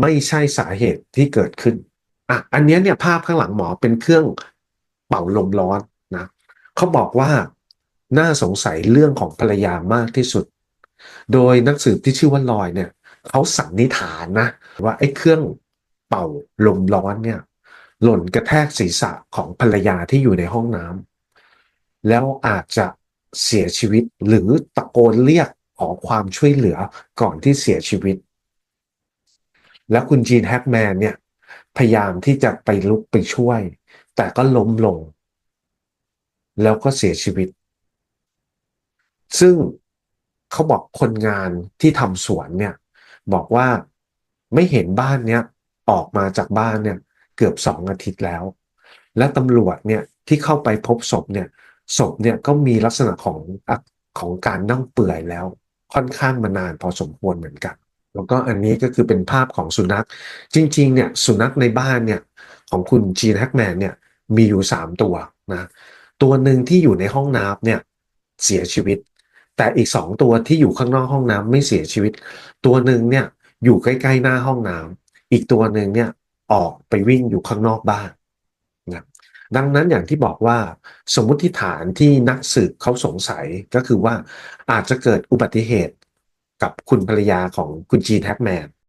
ไม่ใช่สาเหตุที่เกิดขึ้นอะอันนี้เนี่ยภาพข้างหลังหมอเป็นเครื่องเป่าลมร้อนนะเขาบอกว่าน่าสงสัยเรื่องของภรรยามากที่สุด โดยนักสืบที่ชื่อว่าลอยเนี่ยเขาสันนิษฐานนะว่าไอ้เครื่องเป่าลมร้อนเนี่ยหล่นกระแทกศีรษะของภรรยาที่อยู่ในห้องน้ำแล้วอาจจะเสียชีวิตหรือตะโกนเรียกขอความช่วยเหลือก่อนที่เสียชีวิต แล้วคุณจีนแฮกแมนเนี่ย พยายามที่จะไปลุกไปช่วย แต่ก็ล้มลง แล้วก็เสียชีวิต ซึ่งเขาบอกคนงานที่ทำสวนเนี่ย บอกว่าไม่เห็นบ้านเนี้ยออกมาจากบ้านเนี่ยเกือบสองอาทิตย์แล้ว และตำรวจเนี่ยที่เข้าไปพบศพเนี่ยศพเนี่ยก็มีลักษณะของของการเน่าเปื่อยแล้ว ค่อนข้างมานานพอสมควรเหมือนกัน แล้วก็อันนี้ก็คือเป็นภาพของสุนัข จริง ๆ เนี่ยสุนัขในบ้านเนี่ยของคุณจีนแฮกแมนเนี่ยมีอยู่สามตัวนะตัวหนึ่งที่อยู่ในห้องน้ำเนี่ยเสียชีวิต แต่อีกสองตัวที่อยู่ข้างนอกห้องน้ำไม่เสียชีวิต ตัวหนึ่งเนี่ยอยู่ใกล้ๆหน้าห้องน้ำอีกตัวหนึ่งเนี่ยออกไปวิ่งอยู่ข้างนอกบ้านนะดังนั้นอย่างที่บอกว่าสมมุติฐานที่นักสืบเขาสงสัยก็คือว่าอาจจะเกิดอุบัติเหตุ กับคุณภรรยาของคุณจีนแฮกแมน